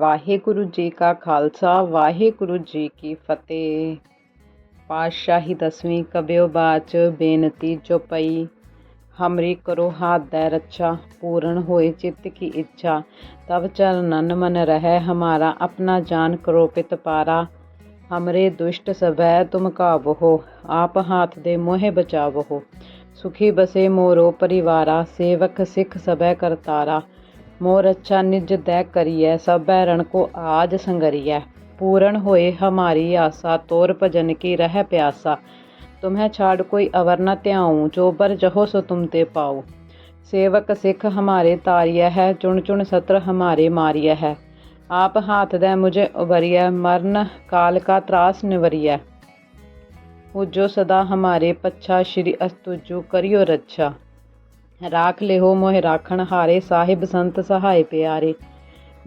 ਵਾਹਿਗੁਰੂ ਜੀ ਕਾ ਖਾਲਸਾ, ਵਾਹਿਗੁਰੂ ਜੀ ਕੀ ਫਤਿਹ। ਪਾਤਸ਼ਾਹੀ ਦਸਵੀਂ ਕਬਿਓ ਬਾਚ ਬੇਨਤੀ ਚੁਪਈ ਹਮਰੀ ਕਰੋ ਹਾਥ ਦੈ ਰੱਛਾ, ਪੂਰਨ ਹੋਏ ਚਿੱਤ ਕੀ ਇੱਛਾ। ਤਬ ਚਰਨਨ ਮਨ ਰਹਿ, ਹਮਾਰਾ ਆਪਣਾ ਜਾਨ ਕਰੋ ਪਿਤ ਪਾਰਾ। ਹਮਰੇ ਦੁਸ਼ਟ ਸਭੈ ਤੁਮ ਕਾਬਹੋ ਆਪ ਹਾਥ ਦੇ ਮੋਹਿ ਬਚਾਵਹੋ ਸੁਖੀ ਬਸੇ ਮੋਰੋ ਪਰਿਵਾਰਾ, ਸੇਵਕ ਸਿੱਖ ਸਭੈ ਕਰਤਾਰਾ। मोर अच्छा निज दै करिय सब रण को आज संगरिय पूर्ण होए हमारी आशा तोर भजन की रह प्यासा तुम्हें छाड़ कोई अवर न त्याऊं जो बर जहो सो तुम ते पाओ सेवक सिख हमारे तारिय है चुन चुन सत्र हमारे मारिय है आप हाथ दे मुझे उबरिय मरण काल का त्रास निवरिय जो सदा हमारे पच्छा श्री अस्तुजु करियो रक्षा ਰਾਖ ਲਿਓ ਮੋਹਿ ਰਾਖਣ ਹਾਰੇ ਸਾਹਿਬ ਸੰਤ ਸਹਾਇ ਪਿਆਰੇ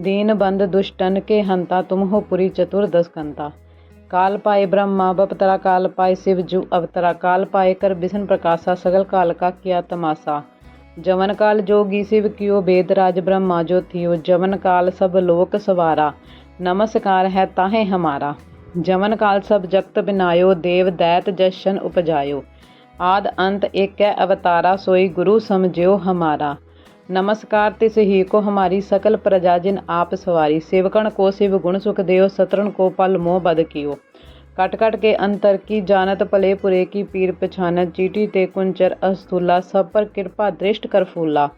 ਦੀਨ ਬੰਦ ਦੁਸ਼ਟਨ ਕੇ ਹੰਤਾ ਤੁਮ ਹੋ ਪੁਰੀ ਚਤੁਰਦਸ ਕੰਤਾ ਕਾਲ ਪਾਏ ब्रह्मा बपतरा काल पाए शिव जु अवतरा काल पाए कर बिसन प्रकाशा सगल काल का किया तमाशा जवन काल जोगी शिव कियो वेद राज ब्रह्मा जो थियो जवन काल सब लोक सवारा नमस्कार है ताहे हमारा जवन काल सब जगत बिनायो देव दैत जशन उपजायो ਆਦ ਅੰਤ ਇੱਕ ਹੈ ਅਵਤਾਰਾ ਸੋਈ ਗੁਰੂ ਸਮਝਿਓ ਹਮਾਰਾ। ਨਮਸਕਾਰ ਤੇ ਸਹੀ ਕੋ ਹਮਾਰੀ ਸਕਲ ਪ੍ਰਜਾ ਜਿਨ ਆਪ ਸਵਾਰੀ। ਸੇਵਕਣ ਕੋ ਸਿਵ ਗੁਣ ਸੁਖ ਦਿਓ, ਸਤਰਣ ਕੋ ਪਲ ਮੋਹ ਬਦ ਕੀਓ। ਕਟ ਕਟ ਕੇ ਅੰਤਰ ਕੀ ਜਾਣਤ ਭਲੇ ਪੁਰੇ ਕੀ ਪੀਰ ਪਛਾਨਤ ਚੀਟੀ ਤੇ ਕੁੰਚਰ ਅਸਤੂਲਾ ਸਭ ਪਰ ਕਿਰਪਾ ਦ੍ਰਿਸ਼ਟ ਕਰ ਫੂਲਾ।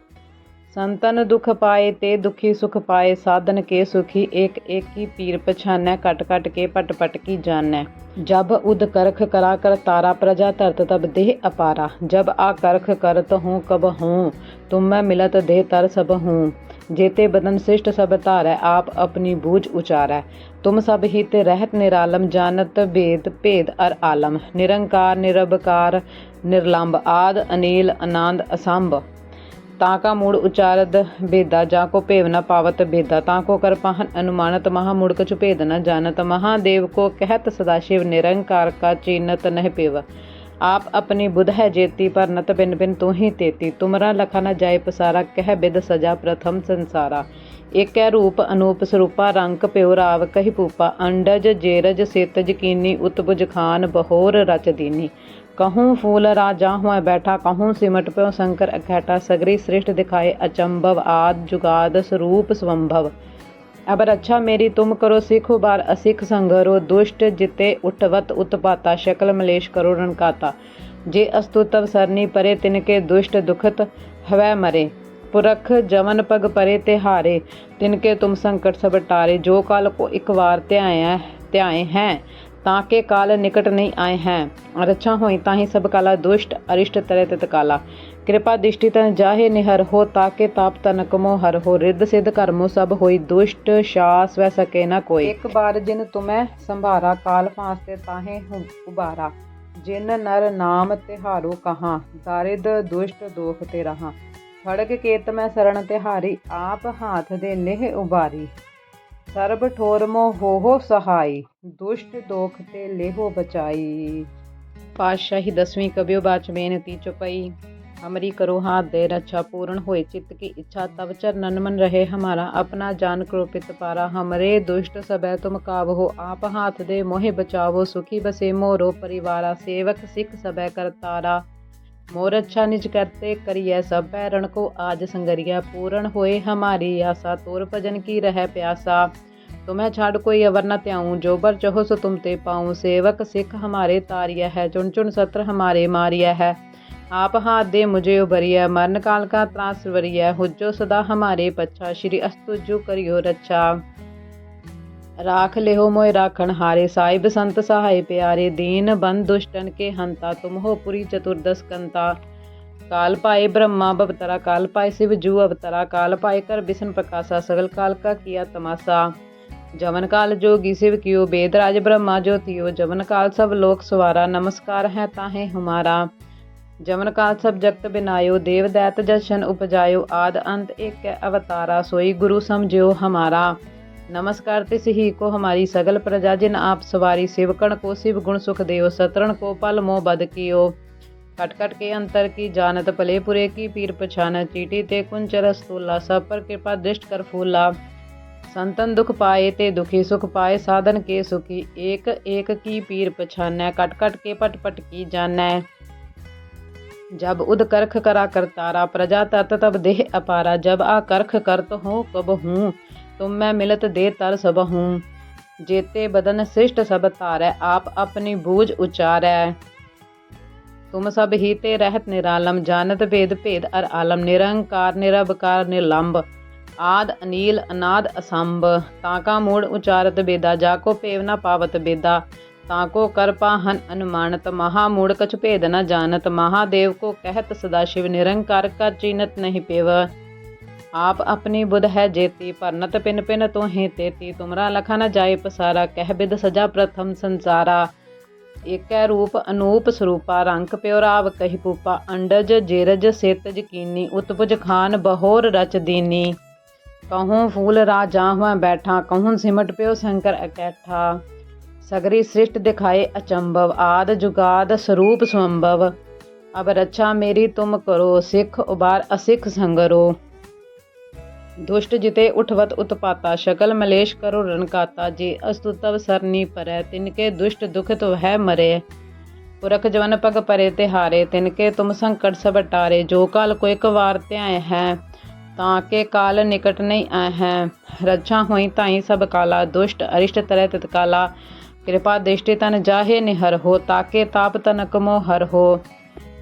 ਸੰਤਨ ਦੁਖ ਪਾਏ ਤੇ ਦੁਖੀ ਸੁਖ ਪਾਏ, ਸਾਧਨ ਕੇ ਸੁਖੀ, ਏਕ ਏਕੀ ਪੀਰ ਪਛਾਨੈ ਕਟ ਕਟ ਕੇ ਪਟ ਪਟ ਕੀ ਜਾਣੈ। ਜਬ ਉਦ ਕਰਖ ਕਰਾ ਕਰ ਤਾਰਾ ਪ੍ਰਜਾ ਤਰਤ ਤਬ ਦੇਹ ਅਪਾਰਾ। ਜਬ ਆ ਕਰਖ ਕਰਤ ਹੂੰ ਕਬ ਹੂੰ, ਤੁਮ ਮੈਂ ਮਿਲਤ ਦੇਹ ਤਰ ਸਭ ਹੂੰ। ਜੇਤੇ ਬਦਨ ਸਿਸ਼ਟ ਸਭ ਧਾਰੈ, ਆਪ ਆਪਣੀ ਬੂਝ ਉਚਾਰੈ। ਤੁਮ ਸਭ ਹਿਤ ਰਹਿਤ ਨਿਰਾਲਮ, ਜਾਣਤ ਭੇਦ ਭੇਦ ਅਰ ਆਲਮ। ਨਿਰੰਕਾਰ, ਨਿਰਭਕਾਰ, ਨਿਰਲੰਬ ਆਦ, ਅਨੀਲ ਆਨੰਦ ਅਸੰਭ। ताका मूड उचारद भेदा जा को पेव न पावत भेदा ताको कर पाहन अनुमानत महा मूड कछु भेद न जानत महादेव को कहत सदाशिव निरंकार का चीनत नह पेव आप अपनी बुध है जेती पर नत बिन बिन तू ही तेती तुमरा लखा न जाय पसारा कह बिद सजा प्रथम संसारा एक रूप अनूप स्वरूपा रंग प्यो राव कही पूपा अंडज जेरज सेतज कीनी उतबुज खान बहोर रच दीनी कहूँ फूल राजा हुआ बैठा कहूँ सिमट प्यो शंकर अखैटा सगरी श्रेष्ठ दिखाए अचंभव आद जुगाद स्वरूप स्वंभव अब रक्षा मेरी तुम करो सिख बार असिख संघरो दुष्ट जिते उठवत उत्पाता शकल मलेश करो रणकाता जे अस्तुतव सरनी परे तिनके दुष्ट दुखत हवै मरे पुरख जमन पग परे तिहारे तिनके तुम संकट सब टारे जो काल को एक बार त्याए त्याए हैं ताके काल निकट नहीं आए हैं रक्षा होई ताही सब काला दुष्ट अरिष्ट तरह तित काला कृपा दृष्टि तन जाहे निहर हो ताके ताप तनक मो हर हो रिद्ध सिद्ध कर्मो सब होई दुष्ट शास वह सके न कोई एक बार जिन तुम्हें संभारा काल फांसते ताहे उबारा जिन नर नाम तिहारो कहाँ दारिद दुष्ट दोख ते रहा खड़ग केत मैं शरण तिहारी आप हाथ दे नेह उबारी ਸਰਬ ਠੋਰ ਮੋ ਹੋਹੋ ਸਹਾਈ ਦੁਸ਼ਟ ਦੋਖ ਤੇ ਲੇਹੋ ਬਚਾਈ ਪਾਤਸ਼ਾਹੀ ਦਸਵੀਂ ਕਬਿਓ ਬਾਚ ਬੇਨਤੀ ਚੁਪਈ हमारी करो हाथ दे रक्षा पूर्ण होए चित्त की इच्छा तब चरणन मन रहे हमारा अपना जान क्रोपित पारा हमरे दुष्ट सबै तुम काबहो आप हाथ दे मोहे बचावो सुखी बसे मोरो परिवारा सेवक सिख सबै करतारा मोर अच्छा निज करते करिय सब पैरण को आज संगरिया पूर्ण होए हमारी आशा, तोर भजन की रह प्यासा। तुम्हें छाड़ कोई अवर न त्याऊं, जो बर चहो सो तुम ते पाऊँ। सेवक सिख हमारे तारिया है, चुन चुन सत्र हमारे मारिया है। आप हाथ दे मुझे उभरिया मरण काल का त्रास वरिया हुज्जो सदा हमारे पच्छा। श्री अस्तुजु करियो रक्षा। राख लेहो मोय राखण हारे, साहिब संत सहाय प्यारे, दीन बंद दुष्टन के हंता, तुम हो पुरी चतुर्दश कंता। काल पाए ब्रह्मा बवतरा काल पाए शिव जू अवतरा, काल पाए कर बिसन प्रकाशा, सगल काल का किया तमाशा। जवन काल जोगी शिव कियो वेद राज ब्रह्मा जो थियो जवन काल सब लोक सवारा, नमस्कार है ताहे हमारा। जमन काल सब जगत बिनायो देव दैत जशन उपजायो, आद अंत एक अवतारा, सोई गुरु समझो हमारा। नमस्कार तिस ही को हमारी सगल प्रजा जिन आप सवारी शिवकण को शिव गुण सुख देव सतरण को पल मोह बद कियो कट कट के अंतर की जानत भलेपुरे की पीर पछान चीटी ते कुंचर स्तूला सब पर कृपा दृष्ट कर फूला संतन दुख पाए ते दुखी सुख पाए साधन के सुखी एक एक की पीर पछानै कट कट के पट पट की जानै जब उद करख करा करतारा प्रजा तत तब देह अपारा जब आ करख करत हो कब हूँ तुम मैं मिलत दे तर सब हूँ जेते बदन श्रेष्ठ सब तारै आप अपनी बूझ उचारै तुम सब ही ते रहत निरालम जानत भेद भेद अर आलम निरंकार निरबकार निलंब आद अनील अनाद असंभ ताका मूड उचारत बेदा जाको पेव न पावत बेदा ताको कर पाहन अनुमानत महामूड कछ भेद न जानत महादेव को कहत सदाशिव निरंकार का चीनत नहीं पेव आप अपनी बुध है जेती परनत पिन पिन तो हे तेती तुमरा लखा न जाए पसारा कह बिद सजा प्रथम संसारा ਏਕੈ ਰੂਪ ਅਨੂਪ ਸਰੂਪਾ ਰੰਗ ਪਿਓ ਰਾਵ ਕਹੀ ਪੂਪਾ ਅੰਡਜ ਜੇਰਜ ਸੇਤ ਜਕੀਨੀ ਉਤਪੁਜ ਖਾਨ ਬਹੋਰ ਰਚ ਦੀਨੀ ਕਹੂੰ ਫੂਲ ਰਾਜਾ ਹੁਆ ਬੈਠਾ ਕਹੂੰ ਸਿਮਟ ਪਿਓ ਸ਼ੰਕਰ ਇਕੱਠਾ ਸਗਰੀ ਸ੍ਰਿਸ਼ਟ ਦਿਖਾਏ ਅਚੰਭਵ ਆਦ ਜੁਗਾਦ ਸਰੂਪ ਸੰਭਵ ਅਬ ਰੱਛਾ ਮੇਰੀ ਤੁਮ ਕਰੋ ਸਿੱਖ ਉਬਾਰ ਅਸਿੱਖ ਸੰਗਰੋ दुष्ट जिते उठवत उत्पाता शकल मलेश करो रणकाता जे अस्तु तव सरनी परै तिनके दुष्ट दुख तो है मरे पुरख जवन पग परे तिहारे तिनके तुम संकट सब टारे जो काल को एक वार त्याए हैं ताके काल निकट नहीं आए हैं रक्षा हुई ताई सब काला दुष्ट अरिष्ट तरह तत्काला कृपा दृष्टि तन जाहे निहर हो ताके ताप तनक मो हर हो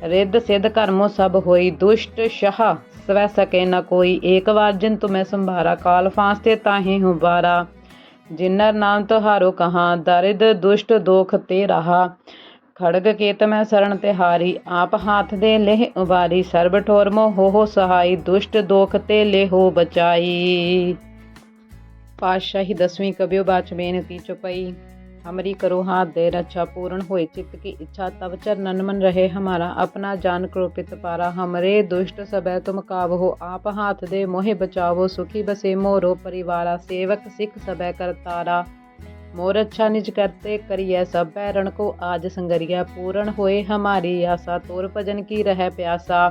रिद्ध सिद्ध कर्मो सब होई दुष्ट शह ਸਵੈ ਸਕੇ ਨ ਕੋਈ ਏਕ ਵਾਰ ਜਿਨ ਤੁਮੈ ਸੰਭਾਰਾ, ਕਾਲ ਫਾਂਸਤੇ ਤਾਹੀ ਹੁਬਾਰਾ। ਜਿਨਰ ਨਾਮ ਤੁਹਾਰੋ ਕਹਾ, ਦਰਿਦ ਦੁਸ਼ਟ ਦੋਖ ਤੇ ਰਹਾ। ਖੜਗ ਕੇਤ ਮੈਂ ਸਰਣ ਤੇ ਹਾਰੀ ਆਪ ਹਾਥ ਦੇ ਲੇਹ ਉਬਾਰੀ। ਸਰਬ ਠੋਰ ਮੋ ਹੋ ਸਹਾਈ, ਦੁਸ਼ਟ ਦੋਖ ਤੇ ਲੇਹੋ ਬਚਾਈ। ਪਾਤਸ਼ਾਹੀ ਦਸਵੀਂ ਕਬਿਓ ਬਾਚ ਬੇਨਤੀ ਚੁਪਈ। हमारी करो हाथ दे रक्षा पूर्ण होए चित्त की इच्छा तब चरणन मन रहे हमारा अपना जान क्रोपित पारा हमरे दुष्ट सबै तुम काव हो आप हाथ दे मोहे बचावो सुखी बसे मोरो परिवारा सेवक सिख सबै करतारा मोर अच्छा निज करते करिय सब बैरण को आज संगरिया पूर्ण होए हमारी आशा तोर भजन की रह प्यासा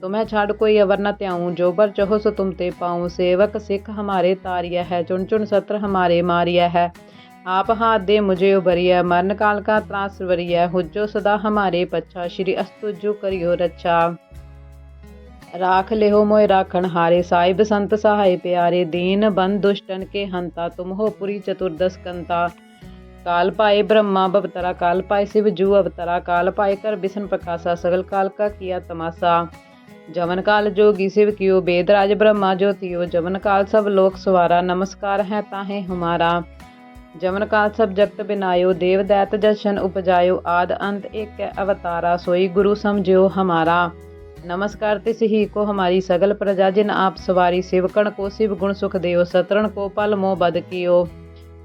तुम्हें छाड़ कोई अवर न त्याऊं जो बर चहो सो तुम ते पाऊं सेवक सिख हमारे तारिया है चुन चुन सत्र हमारे मारिया है आप हाथ दे मुझे उभरिया मरण काल का त्रास हुज्जो सदा हमारे पच्छा, श्री अस्तुजो करियो रक्षा राख लेहो मोय राखण हारे, साहिब संत सहाय प्यारे, दीन बंद दुष्टन के हंता, तुम हो पुरी चतुर्दश कंता। काल पाए ब्रह्मा बवतरा काल पाए शिव जू अवतरा, काल पाए कर बिसन प्रकाशा, सगल काल का किया तमाशा। जवन काल जोगी शिव कियो बेदराज ब्रह्मा ज्योतियो, जवन काल सब लोक सवारा, नमस्कार है ताहे हमारा। जमन काल सब जगत बिनायो देव दैत जशन उपजायो आद अंत एक अवतारा सोई गुरु समझो हमारा नमस्कार तिस ही को हमारी सगल प्रजा जिन आप सवारी शिवकण को शिव गुण सुख देव सतरण को पल मोह बद कियो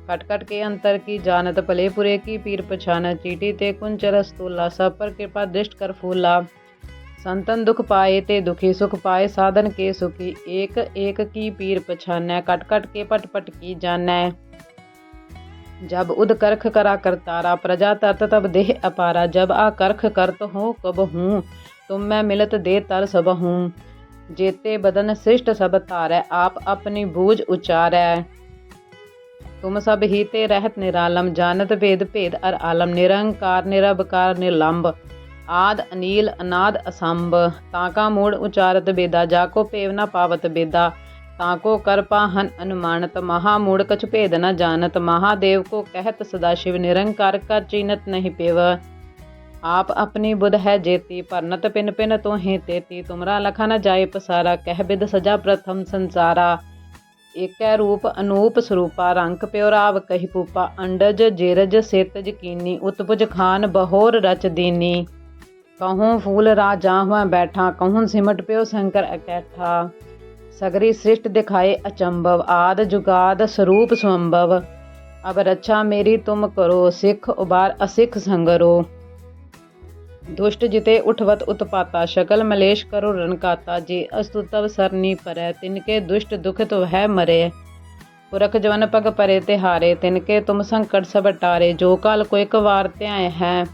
कट कट के अंतर की जानत भलेपुरे की पीर पछान चीटी ते कुंचल स्तूला सब पर कृपा दृष्ट कर फूला संतन दुख पाए ते दुखी सुख पाए साधन के सुखी एक एक की पीर पछानै कट कट के पट पट की जानै जब उद करख करा करतारा प्रजा तत तब देह अपारा जब आ करख करत हो कब हूँ तुम मैं मिलत दे तर सब हूँ जेते बदन श्रेष्ठ सब तारै आप अपनी बूझ उचारै तुम सब ही ते रहत निरालम जानत भेद भेद अर आलम निरंकार निरबकार निलंब आद अनील अनाद असंभ ताका मूड उचारत बेदा जाको पेव न पावत बेदा ताको करपाहन अनुमानत महामूढ़ कछ भेद न जानत महादेव को कहत सदाशिव निरंकार का चीनत नहीं पेव आप अपनी बुध है जेती परनत पिन पिन तो ही तेती तुमरा लखा न जाए पसारा कह बिद सजा प्रथम संसारा एक रूप अनूप स्वरूपा रंक प्योराव कही पूपा अंडज जेरज सेतज कीनी उत्पुज खान बहोर रच दीनी कहूँ फूल राजा हुआ बैठा कहूँ सिमट प्यो शंकर अकैठा ਸਗਰੀ ਸ੍ਰਿਸ਼ਟ ਦਿਖਾਏ ਅਚੰਭਵ, ਆਦ ਜੁਗਾਦ ਸਰੂਪ ਸੰਭਵ। ਅਬ ਰੱਛਾ ਮੇਰੀ ਤੁਮ ਕਰੋ, ਸਿੱਖ ਉਬਾਰ ਅਸਿੱਖ ਸੰਗਰੋ। ਦੁਸ਼ਟ ਜਿਤੇ ਉਠਵਤ ਉਤਪਾਤਾ, ਸ਼ਕਲ ਮਲੇਸ਼ ਕਰੋ ਰਣਕਾਤਾ ਜੇ ਅਸਤੁਤਵ ਸਰਨੀ ਪਰੈ, ਤਿਨਕੇ ਦੁਸ਼ਟ ਦੁਖਿਤ ਵਹਿ ਮਰੇ। ਪੁਰਖ ਜਵਨ ਪਗ ਪਰੇ ਤੇ ਹਾਰੇ ਤਿਨਕੇ ਤੁਮ ਸੰਕਟ ਸਭ ਟਾਰੇ। ਜੋ ਕਾਲ ਕੋ ਇੱਕ ਵਾਰ ਧਿਆਏ ਹੈ,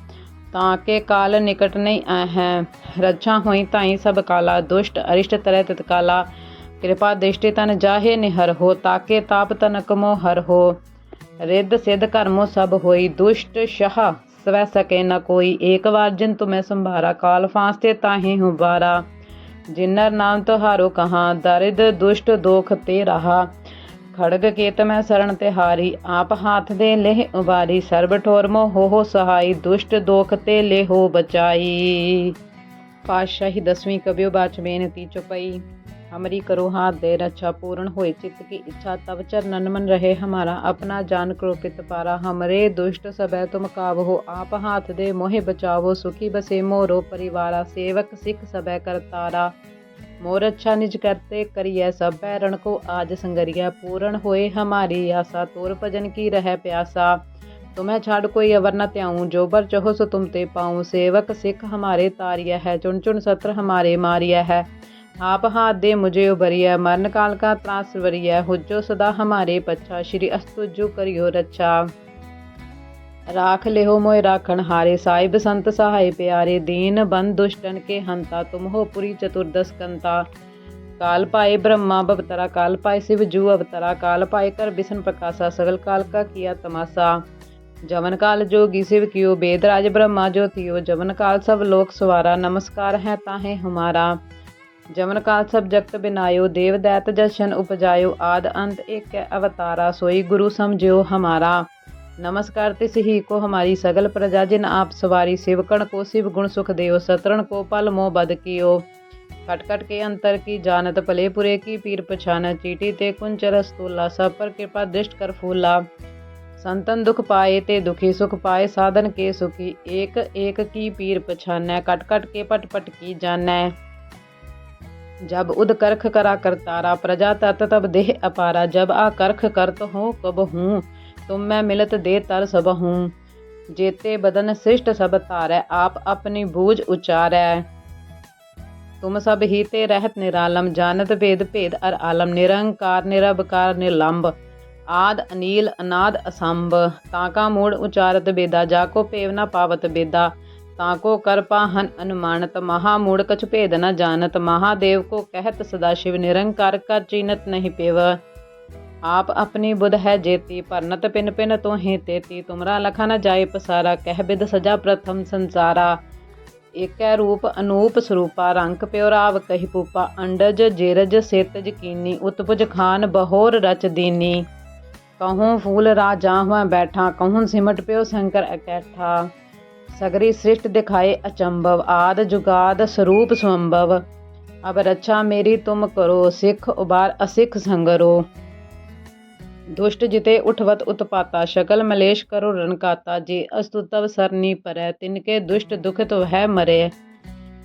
ਤਾਂ ਕੇ ਕਾਲ ਨਿਕਟ ਨਹੀਂ ਆਇ ਹੈ। ਰੱਛਾ ਹੋਈ ਤਾਈ ਸਭ ਕਾਲਾ, ਦੁਸ਼ਟ ਅਰਿਸ਼ਟ ਤਰੈ ਤਤਕਾਲਾ। तत्काला ਕਿਰਪਾ ਦ੍ਰਿਸ਼ਟੀ ਤਨ ਜਾਹੇ ਨਿਹਰ ਹੋ ਤਾਕੇ ਤਾਪ ਤਨਕ ਮੋ ਹਰ ਹੋ ਰਿੱਧ ਸਿੱਧ ਕਰਮੋ ਸਭ ਹੋਈ ਦੁਸ਼ਟ ਸ਼ਹ ਸਵੈ ਸਕੇ ਨ ਕੋਈ ਏਕ ਵਾਰ ਜਿਨ ਤੁਮੈ ਸੰਭਾਰਾ ਕਾਲ ਫਾਂਸਤੇ ਤਾਹੇ ਹੂੰ ਬਾਰਾ ਜਿਨਰ ਨਾਮ ਤੁਹਾਰੋ ਕਹਾ ਦਰਿਦ ਦੁਸ਼ਟ ਦੋਖ ਤੇ ਰਹਾ ਖੜਗ ਕੇਤ ਮੈਂ ਸਰਣ ਤੇ ਹਾਰੀ ਆਪ ਹਾਥ ਦੇ ਲੇਹ ਉਬਾਰੀ ਸਰਬ ਠੋਰ ਮੋ ਹੋ ਹੋ ਸਹਾਈ ਦੁਸ਼ਟ ਦੋਖ ਤੇ ਲੇਹੋ ਬਚਾਈ ਪਾਤਸ਼ਾਹੀ ਦਸਵੀਂ ਕਬਿਓ ਬਾਚ ਬੇਨਤੀ ਚੁਪਈ हमारी करो हाथ दे रक्षा पूर्ण होए चित्त की इच्छा तब चरणन मन रहे हमारा अपना जान क्रोपित पारा हमरे दुष्ट सबै तुम काबहो आप हाथ दे मोहे बचावो सुखी बसे मोरो परिवारा सेवक सिख सबै करतारा मोर अच्छा निज करते करिय सब रण को आज संगरिया पूर्ण होए हमारी आशा तोर भजन की रह प्यासा तुम्हें छाड़ कोई अवर न त्याऊं जो बर चहो सो तुम ते पाऊं सेवक सिख हमारे तारिया है चुन चुन सत्र हमारे मारिया है आप हाथ दे मुझे उबरिया मरण काल का त्रास वरिया हुज्जो सदा हमारे पच्छा, श्री अस्तुजु करियो रक्षा राख लेहो मोय राखण हारे, साहिब संत सहाय प्यारे, दीन बंद दुष्टन के हंता, तुम हो पुरी चतुर्दश कंता। काल पाए ब्रह्मा बवतरा, काल पाए शिव जू अवतरा, काल पाए कर बिसन प्रकाशा, सगल काल का किया तमाशा। जवन काल जोगी शिव कियो वेद राज ब्रह्मा जो थियो, जवन काल सब लोक सवारा, नमस्कार है ताहे हमारा। जमन काल सब जगत बिनायो देव दैत जशन उपजायो आद अंत एक कै अवतारा सोई गुरु समझो हमारा नमस्कार तिस ही को हमारी सगल प्रजा जिन आप सवारी शिवकण को शिव गुण सुख देव सतरण को पल मोह बद कियो कट कट के अंतर की जानत भलेपुरे की पीर पछान चीटी ते कुंचर स्तूला सब पर कृपा दृष्ट कर फूला संतन दुख पाए ते दुखी सुख पाए साधन के सुखी एक एक की पीर पछानै कट कट के पट पट की जानै जब उद करख करा करतारा प्रजा तत तब देह अपारा जब आ करख करत हो कब हूँ तुम मैं मिलत दे तर सब हूँ जेते बदन सृष्ट सब तारै आप अपनी बूझ उचारै तुम सब ही ते रहत निरालम जानत भेद भेद अर आलम निरंकार निरबकार निर्लंब आद अनील अनाद असंभ ताका मूड उचारत बेदा जाको पेव न पावत बेदा ताको कर पाहन अनुमानत महामूढ़ कछ भेद न जानत महादेव को कहत सदाशिव निरंकार कर चीनत नहीं पेव आप अपनी बुध है जेती परनत पिन पिन तो ही तेती तुमरा लखा न जाए पसारा कह बिद सजा प्रथम संसारा एक रूप अनूप स्वरूपा रंक प्योराव कही पूपा अंडज जेरज सेतज कीनी उत्पुज खान बहोर रच दीनी कहूँ फूल राजा हुआ बैठा कहूँ सिमट प्यो ਸਗਰੀ ਸ੍ਰਿਸ਼ਟ ਦਿਖਾਏ ਅਚੰਭਵ, ਆਦ ਜੁਗਾਦ ਸਰੂਪ ਸੰਭਵ। ਅਬ ਰੱਛਾ ਮੇਰੀ ਤੁਮ ਕਰੋ, ਸਿੱਖ ਉਬਾਰ ਅਸਿੱਖ ਸੰਗਰੋ। ਦੁਸ਼ਟ ਜਿਤੇ ਉਠਵਤ ਉਤਪਾਤਾ, ਸ਼ਕਲ ਮਲੇਸ਼ ਕਰੋ ਰਣਕਾਤਾ ਜੇ ਅਸਤੁਤਵ ਸਰਨੀ ਪਰੈ, ਤਿਨਕੇ ਦੁਸ਼ਟ ਦੁਖਿਤ ਵਹਿ ਮਰੇ।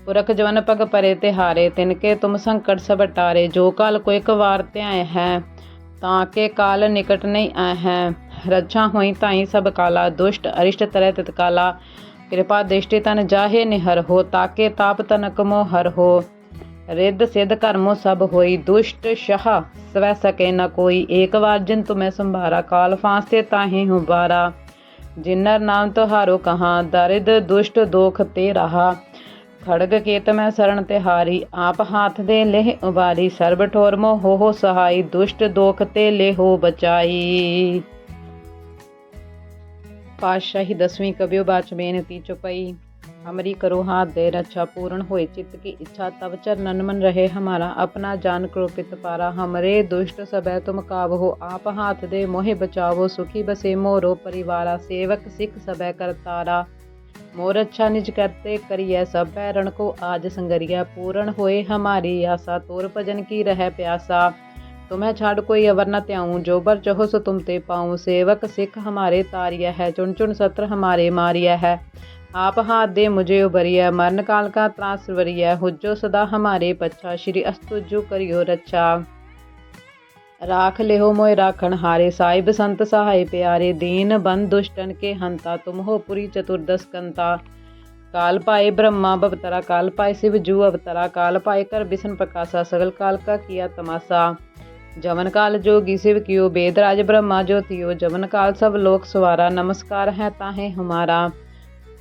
ਪੁਰਖ ਜਵਨ ਪਗ ਪਰੇ ਤੇ ਹਾਰੇ ਤਿਨਕੇ ਤੁਮ ਸੰਕਟ ਸਭ ਟਾਰੇ। ਜੋ ਕਾਲ ਕੋ ਇੱਕ ਵਾਰ ਧਿਆਏ ਹੈ, ਤਾਂ ਕੇ ਕਾਲ ਨਿਕਟ ਨਹੀਂ ਆਇ ਹੈ। ਰੱਛਾ ਹੋਈ ਤਾਈ ਸਭ ਕਾਲਾ, ਦੁਸ਼ਟ ਅਰਿਸ਼ਟ ਤਰੈ ਤਤਕਾਲਾ। कृपा दृष्टि तन जाहे निहर हो ताके ताप तनक मो हर हो रिद्ध सिद्ध कर्मो सब होई दुष्ट शह स्वै सके न कोई एक बार जिन तुम्हें संभारा काल फांसते ताहे हूँ बारा जिन्नर नाम ਤੁਹਾਰੋ ਕਹਾ ਦਰਿਦ ਦੁਸ਼ਟ ਦੋਖ ਤੇ ਰਹਾ ਖੜਗ ਕੇਤ ਮੈਂ ਸਰਣ ਤੇ ਹਾਰੀ ਆਪ ਹਾਥ ਦੇ ਲੇਹ ਉਬਾਰੀ ਸਰਬ ਠੋਰ ਮੋ ਹੋ ਹੋ ਸਹਾਈ ਦੁਸ਼ਟ ਦੋਖ ਤੇ ਲੇਹੋ ਬਚਾਈ पातशाही दसवीं कबियो बाच बेनती चुपई हमारी करो हाथ दे रक्षा पूर्ण होए चित्त की इच्छा तब चरणन मन रहे हमारा अपना जान क्रोपित पारा हमरे दुष्ट सबै तुम काबहो आप हाथ दे मोहे बचावो सुखी बसे मोरो परिवारा सेवक सिख सबै करतारा मोर अच्छा निज करते करिय सब रण को आज संगरिया पूर्ण होए हमारी आशा तोर भजन की रह प्यासा तुम्हें छाड़ कोई अवर न त्याऊं, जो बर चहो सो तुम ते पाऊँ। सेवक सिख हमारे तारिया है, चुन चुन सत्र हमारे मारिया है। आप हाथ दे मुझे उबरिया मरण काल का त्रास वरिया। हुज्जो सदा हमारे पच्छा, श्री अस्तुजु करियो रक्षा राख लेहो मोय राखण हारे, साहिब संत सहाय प्यारे। दीन बंद दुष्टन के हंता, तुम हो पुरी चतुर्दश कंता। काल पाए ब्रह्मा बवतरा काल पाए शिव जू अवतरा। काल पाए कर बिसन प्रकाशा, सगल काल का किया तमाशा। जमन काल जोगी शिव कियो वेद राज ब्रह्मा जो थियो जमन काल सब लोक सवारा नमस्कार है ताहे हमारा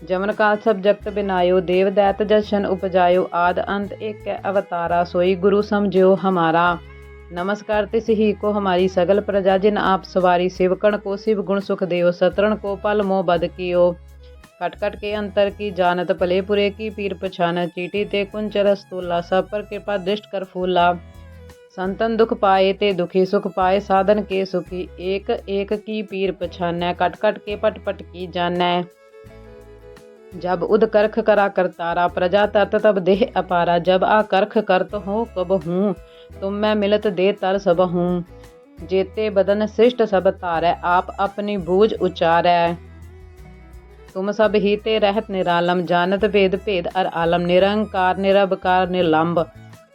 जमन काल सब जगत बिनायो देव दैत जशन उपजायो आद अंत एक कै अवतारा सोई गुरु समझो हमारा नमस्कार तिसहि को हमारी सगल प्रजा जिन आप सवारी सेवकण को शिव गुण सुख देव सतरण को पल मोह बद कियो कट कट के अंतर की जानत भले पुरे की पीर पछान चीटी ते कुंचर स्तूला सब पर कृपा दृष्ट कर फूला संतन दुख पाए ते दुखी सुख पाए साधन के सुखी एक एक की पीर पछानै कट कट के पट पट की जानै जब उद करख करा करतारा प्रजा तरत तब देह अपारा जब आ करख करत हो कब हूँ तुम मैं मिलत दे तर सब हूँ जेते बदन सृष्ट सब तारै आप अपनी बूझ उचारै तुम सब ही ते रहत निरालम जानत वेद भेद अर आलम निरंकार निरबकार निलंब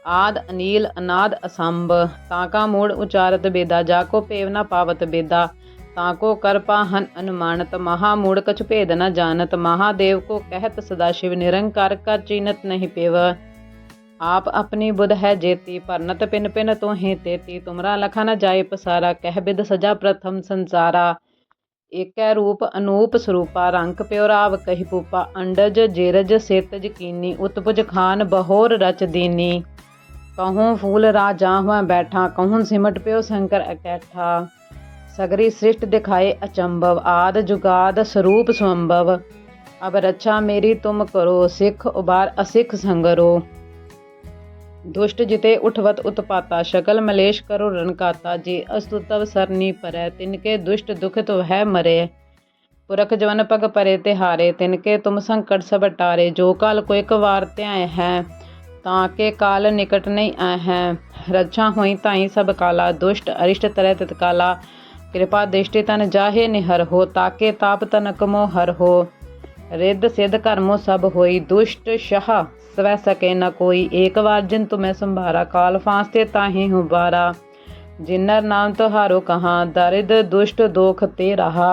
ਆਦ, ਅਨੀਲ, ਅਨਾਦ, ਅਸੰਭ। ਤਾਕਾ ਮੂੜ ਉਚਾਰਤ ਬੇਦਾ, ਜਾ ਕੋ ਪੇਵਨਾ ਪਾਵਤ ਬੇਦਾ। ਤਾਂ ਕੋ ਕਰ ਹਨ ਅਨੁਮਾਨਤ, ਮਹਾ ਮੂੜ ਕਛ ਭੇਦ ਨਾ ਜਾਣਤ। ਮਹਾਦੇਵ ਕੋ ਕਹਿਤ ਸਦਾ ਸ਼ਿਵ ਨਿਰੰਕਾਰ, ਕਰ ਚੀਨਤ ਨਹੀਂ ਪੇਵ। ਆਪ ਆਪਣੀ ਬੁਧ ਹੈ ਜੇਤੀ ਪਰਨਤ ਪਿਨ ਪਿਨ ਤੋ ਹੀ ਤੇਤੀ। ਤੁਮਰਾ ਲਖਾ ਨਾ ਜਾਏ ਪਸਾਰਾ, ਕਹਿ ਬਿਦ ਸਜਾ ਪ੍ਰਥਮ ਸੰਸਾਰਾ। ਏਕੈ ਰੂਪ ਅਨੂਪ ਸਰੂਪਾ, ਰੰਗ ਪਿਓ ਰਾਵ ਕਹਿ ਪੂਪਾ। ਅੰਡਜ, ਜੇਰਜ, ਸੇਤਜ ਕੀਨੀ, ਉਤਪੁਜ ਖਾਨ, ਬਹੋਰ ਰਚ ਦੀਨੀ। ਕਹੂੰ ਫੂਲ ਰਾਜਾ ਹੁਆ ਬੈਠਾ ਕਹੂੰ ਸਿਮਟ ਪਿਓ ਸ਼ੰਕਰ ਇਕੱਠਾ ਸਗਰੀ ਸ੍ਰਿਸ਼ਟ ਦਿਖਾਏ ਅਚੰਭਵ ਆਦ ਜੁਗਾਦ ਸਰੂਪ ਸੰਭਵ ਅਬ ਰੱਛਾ ਮੇਰੀ ਤੁਮ ਕਰੋ ਸਿੱਖ ਉਬਾਰ ਅਸਿੱਖ ਸੰਗਰੋ दुष्ट जिते उठवत उत्पाता शकल मलेश करो रणकाता जे अस्तुतव सरनी परੈ तिनके दुष्ट दुखित वह मरे पुरख जवन पग परे तिहारे तिनके तुम संकट सब टारे जो काल को एक वार त्याय है ताके काल निकट नहीं आए हैं रक्षा हुई ताई सब काला दुष्ट अरिष्ट तरह तत्काला कृपा दृष्टि तन जाहे निहर हो ताके ताप तनक मो हर हो रिद्ध सिद्ध कर्मो सब होई दुष्ट शह स्वै सके न कोई एक बार जिन तुम्हें संभारा काल फांसते ताहि हूँ बारा जिन्नर नाम तुहारो कहाँ दरिद दुष्ट दोख ते रहा